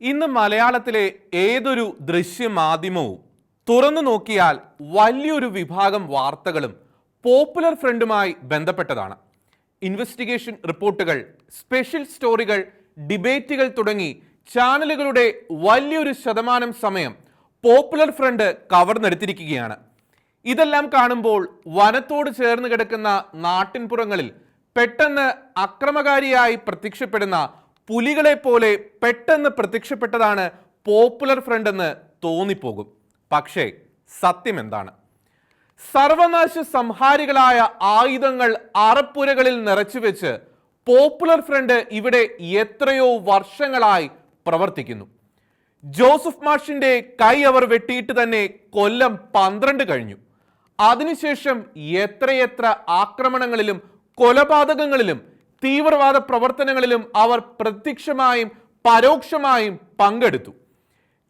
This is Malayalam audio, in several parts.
ഇന്ന് മലയാളത്തിലെ ഏതൊരു ദൃശ്യമാധ്യമവും തുറന്നു നോക്കിയാൽ വലിയൊരു വിഭാഗം വാർത്തകളും പോപ്പുലർ ഫ്രണ്ടുമായി ബന്ധപ്പെട്ടതാണ്. ഇൻവെസ്റ്റിഗേഷൻ റിപ്പോർട്ടുകൾ സ്പെഷ്യൽ സ്റ്റോറികൾ ഡിബേറ്റുകൾ തുടങ്ങി ചാനലുകളുടെ വലിയൊരു ശതമാനം സമയം പോപ്പുലർ ഫ്രണ്ട് കവർന്നെടുത്തിരിക്കുകയാണ്. ഇതെല്ലാം കാണുമ്പോൾ വനത്തോട് ചേർന്ന് കിടക്കുന്ന നാട്ടിൻപുറങ്ങളിൽ പെട്ടെന്ന് അക്രമകാരിയായി പ്രത്യക്ഷപ്പെടുന്ന പുലികളെ പോലെ പെട്ടെന്ന് പ്രത്യക്ഷപ്പെട്ടതാണ് പോപ്പുലർ ഫ്രണ്ട് എന്ന് തോന്നിപ്പോകും. പക്ഷേ സത്യം എന്താണ്? സർവനാശ സംഹാരികളായ ആയുധങ്ങൾ അറപ്പുരകളിൽ നിറച്ചുവെച്ച് പോപ്പുലർ ഫ്രണ്ട് ഇവിടെ എത്രയോ വർഷങ്ങളായി പ്രവർത്തിക്കുന്നു. ജോസഫ് മാഷിന്റെ കൈ അവർ വെട്ടിയിട്ട് തന്നെ കൊല്ലം പന്ത്രണ്ട് കഴിഞ്ഞു. അതിനുശേഷം എത്രയെത്ര ആക്രമണങ്ങളിലും കൊലപാതകങ്ങളിലും തീവ്രവാദ പ്രവർത്തനങ്ങളിലും അവർ പ്രത്യക്ഷമായും പരോക്ഷമായും പങ്കെടുത്തു.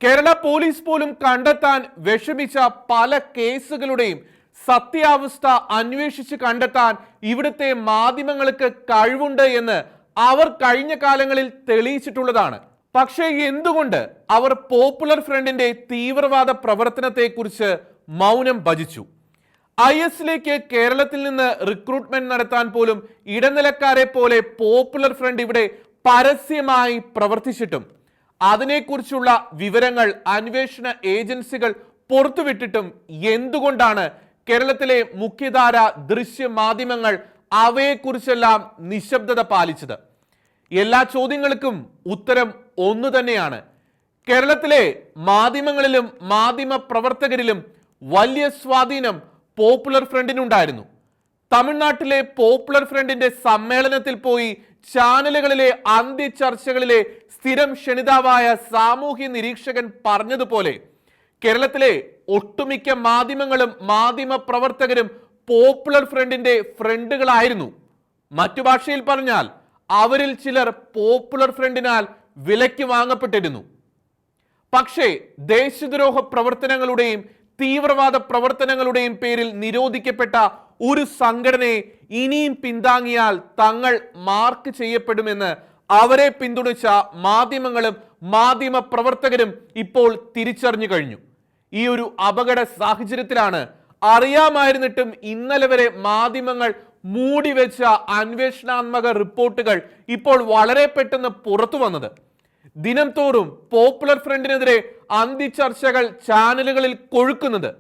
കേരള പോലീസ് പോലും കണ്ടെത്താൻ വിഷമിച്ച പല കേസുകളുടെയും സത്യാവസ്ഥ അന്വേഷിച്ച് കണ്ടെത്താൻ ഇവിടുത്തെ മാധ്യമങ്ങൾക്ക് കഴിവുണ്ട് എന്ന് അവർ കഴിഞ്ഞ കാലങ്ങളിൽ തെളിയിച്ചിട്ടുള്ളതാണ്. പക്ഷേ എന്തുകൊണ്ട് അവർ പോപ്പുലർ ഫ്രണ്ടിന്റെ തീവ്രവാദ പ്രവർത്തനത്തെക്കുറിച്ച് മൗനം ഭജിച്ചു? ഐ എസിലേക്ക് കേരളത്തിൽ നിന്ന് റിക്രൂട്ട്മെന്റ് നടത്താൻ പോലും ഇടനിലക്കാരെ പോലെ പോപ്പുലർ ഫ്രണ്ട് ഇവിടെ പരസ്യമായി പ്രവർത്തിച്ചിട്ടും അതിനെക്കുറിച്ചുള്ള വിവരങ്ങൾ അന്വേഷണ ഏജൻസികൾ പുറത്തുവിട്ടിട്ടും എന്തുകൊണ്ടാണ് കേരളത്തിലെ മുഖ്യധാര ദൃശ്യ മാധ്യമങ്ങൾ അവയെക്കുറിച്ചെല്ലാം നിശബ്ദത പാലിച്ചത്? എല്ലാ ചോദ്യങ്ങൾക്കും ഉത്തരം ഒന്നു തന്നെയാണ്. കേരളത്തിലെ മാധ്യമങ്ങളിലും മാധ്യമ പ്രവർത്തകരിലും വലിയ സ്വാധീനം പോപ്പുലർ ഫ്രണ്ടിനുണ്ടായിരുന്നു. തമിഴ്നാട്ടിലെ പോപ്പുലർ ഫ്രണ്ടിന്റെ സമ്മേളനത്തിൽ പോയി ചാനലുകളിലെ അന്ത്യ ചർച്ചകളിലെ സ്ഥിരം ക്ഷണിതാവായ സാമൂഹ്യ നിരീക്ഷകൻ പറഞ്ഞതുപോലെ കേരളത്തിലെ ഒട്ടുമിക്ക മാധ്യമങ്ങളും മാധ്യമ പ്രവർത്തകരും പോപ്പുലർ ഫ്രണ്ടിന്റെ ഫ്രണ്ടുകളായിരുന്നു. മറ്റു ഭാഷയിൽ പറഞ്ഞാൽ അവരിൽ ചിലർ പോപ്പുലർ ഫ്രണ്ടിനാൽ വിലയ്ക്ക് വാങ്ങപ്പെട്ടിരുന്നു. പക്ഷേ ദേശദ്രോഹ പ്രവർത്തനങ്ങളുടെയും തീവ്രവാദ പ്രവർത്തനങ്ങളുടെയും പേരിൽ നിരോധിക്കപ്പെട്ട ഒരു സംഘടനയെ ഇനിയും പിന്താങ്ങിയാൽ തങ്ങൾ മാർക്ക് ചെയ്യപ്പെടുമെന്ന് അവരെ പിന്തുണച്ച മാധ്യമങ്ങളും മാധ്യമ പ്രവർത്തകരും ഇപ്പോൾ തിരിച്ചറിഞ്ഞു കഴിഞ്ഞു. ഈ ഒരു അപകട സാഹചര്യത്തിലാണ് അറിയാമായിരുന്നിട്ടും ഇന്നലെ വരെ മാധ്യമങ്ങൾ മൂടിവെച്ച അന്വേഷണാത്മക റിപ്പോർട്ടുകൾ ഇപ്പോൾ വളരെ പെട്ടെന്ന് പുറത്തു വന്നത്. ദിനം തോറും പോപ്പുലർ ഫ്രണ്ടിനെതിരെ അന്തിചർച്ചകൾ ചാനലുകളിൽ കൊഴുക്കുന്നത്.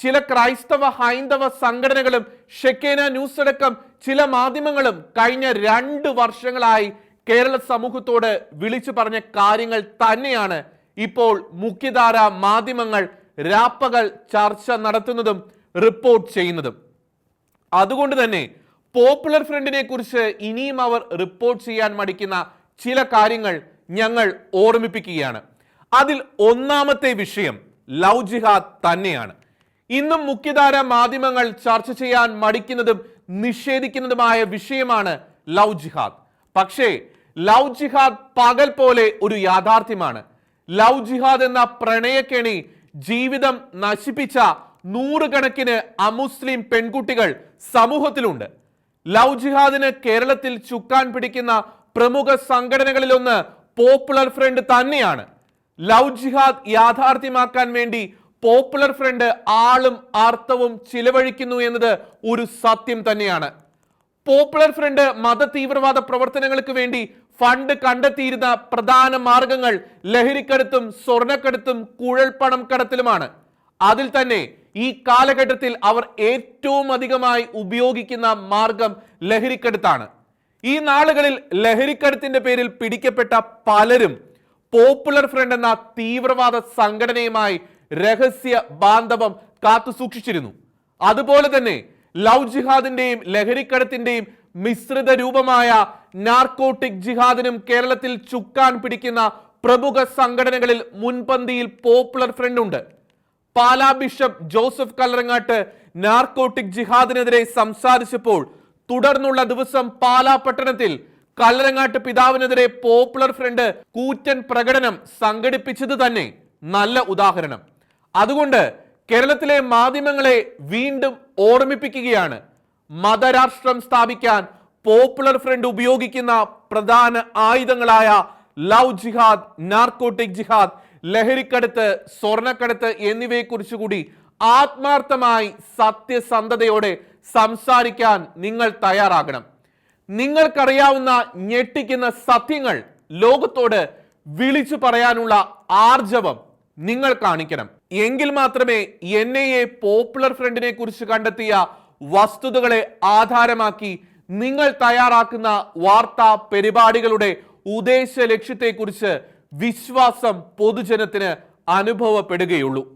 ചില ക്രൈസ്തവ ഹൈന്ദവ സംഘടനകളും ഷെക്കേന ന്യൂസ് അടക്കം ചില മാധ്യമങ്ങളും കഴിഞ്ഞ രണ്ട് വർഷങ്ങളായി കേരള സമൂഹത്തോട് വിളിച്ചു പറഞ്ഞ കാര്യങ്ങൾ തന്നെയാണ് ഇപ്പോൾ മുഖ്യധാര മാധ്യമങ്ങൾ രാപ്പകൽ ചർച്ച നടത്തുന്നതും റിപ്പോർട്ട് ചെയ്യുന്നതും. അതുകൊണ്ട് തന്നെ പോപ്പുലർ ഫ്രണ്ടിനെ കുറിച്ച് ഇനിയും അവർ റിപ്പോർട്ട് ചെയ്യാൻ മടിക്കുന്ന ചില കാര്യങ്ങൾ ഞങ്ങൾ ഓർമ്മിപ്പിക്കുകയാണ്. അതിൽ ഒന്നാമത്തെ വിഷയം ലവ് ജിഹാദ് തന്നെയാണ്. ഇന്നും മുഖ്യധാര മാധ്യമങ്ങൾ ചർച്ച ചെയ്യാൻ മടിക്കുന്നതും നിഷേധിക്കുന്നതുമായ വിഷയമാണ് ലവ് ജിഹാദ്. പക്ഷേ ലവ് ജിഹാദ് പകൽ പോലെ ഒരു യാഥാർത്ഥ്യമാണ്. ലവ് ജിഹാദ് എന്ന പ്രണയക്കെണി ജീവിതം നശിപ്പിച്ച നൂറുകണക്കിന് അമുസ്ലിം പെൺകുട്ടികൾ സമൂഹത്തിലുണ്ട്. ലവ് ജിഹാദിന് കേരളത്തിൽ ചുക്കാൻ പിടിക്കുന്ന പ്രമുഖ സംഘടനകളിലൊന്ന് പോപ്പുലർ ഫ്രണ്ട് തന്നെയാണ്. ലവ് ജിഹാദ് യാഥാർത്ഥ്യമാക്കാൻ വേണ്ടി പോപ്പുലർ ഫ്രണ്ട് ആളും അർത്ഥവും ചിലവഴിക്കുന്നു എന്നത് ഒരു സത്യം തന്നെയാണ്. പോപ്പുലർ ഫ്രണ്ട് മത തീവ്രവാദ പ്രവർത്തനങ്ങൾക്ക് വേണ്ടി ഫണ്ട് കണ്ടെത്തിയിരുന്ന പ്രധാന മാർഗങ്ങൾ ലഹരിക്കടത്തും സ്വർണക്കടത്തും കുഴൽപ്പണം കടത്തിലുമാണ്. അതിൽ തന്നെ ഈ കാലഘട്ടത്തിൽ അവർ ഏറ്റവും അധികമായി ഉപയോഗിക്കുന്ന മാർഗം ലഹരിക്കടത്താണ്. ഈ നാളുകളിൽ ലഹരിക്കടത്തിന്റെ പേരിൽ പിടിക്കപ്പെട്ട പലരും പോപ്പുലർ ഫ്രണ്ട് എന്ന തീവ്രവാദ സംഘടനയുമായി രഹസ്യ ബാന്ധവം കാത്തു സൂക്ഷിച്ചിരുന്നു. അതുപോലെ തന്നെ ലവ് ജിഹാദിന്റെയും ലഹരിക്കടത്തിന്റെയും മിശ്രിത രൂപമായ നാർക്കോട്ടിക് ജിഹാദിനും കേരളത്തിൽ ചുക്കാൻ പിടിക്കുന്ന പ്രമുഖ സംഘടനകളിൽ മുൻപന്തിയിൽ പോപ്പുലർ ഫ്രണ്ട് ഉണ്ട്. Pala bishop Joseph Kallarangatt narcotic ജിഹാദിനെതിരെ സംസാരിച്ചപ്പോൾ തുടർന്നുള്ള ദിവസം പാലാ പട്ടണത്തിൽ കല്ലറങ്ങാട്ട് പിതാവിനെതിരെ പോപ്പുലർ ഫ്രണ്ട് കൂറ്റൻ പ്രകടനം സംഘടിപ്പിച്ചത് തന്നെ നല്ല ഉദാഹരണം. അതുകൊണ്ട് കേരളത്തിലെ മാധ്യമങ്ങളെ വീണ്ടും ഓർമ്മിപ്പിക്കുകയാണ്. മതരാഷ്ട്രം സ്ഥാപിക്കാൻ പോപ്പുലർ ഫ്രണ്ട് ഉപയോഗിക്കുന്ന പ്രധാന ആയുധങ്ങളായ ലവ് ജിഹാദ് നാർക്കോട്ടിക് ജിഹാദ് ലഹരിക്കടത്ത് സ്വർണക്കടത്ത് എന്നിവയെക്കുറിച്ച് കൂടി ആത്മാർത്ഥമായി സത്യസന്ധതയോടെ സംസാരിക്കാൻ നിങ്ങൾ തയ്യാറാകണം. നിങ്ങൾക്കറിയാവുന്ന ഞെട്ടിക്കുന്ന സത്യങ്ങൾ ലോകത്തോട് വിളിച്ചു പറയാനുള്ള ആർജവം നിങ്ങൾ കാണിക്കണം. എങ്കിൽ മാത്രമേ എൻ ഐ എ പോപ്പുലർ ഫ്രണ്ടിനെ കുറിച്ച് കണ്ടെത്തിയ വസ്തുതകളെ ആധാരമാക്കി നിങ്ങൾ തയ്യാറാക്കുന്ന വാർത്താ പരിപാടികളുടെ ഉദ്ദേശ ലക്ഷ്യത്തെക്കുറിച്ച് വിശ്വാസം പൊതുജനത്തിന് അനുഭവപ്പെടുകയുള്ളൂ.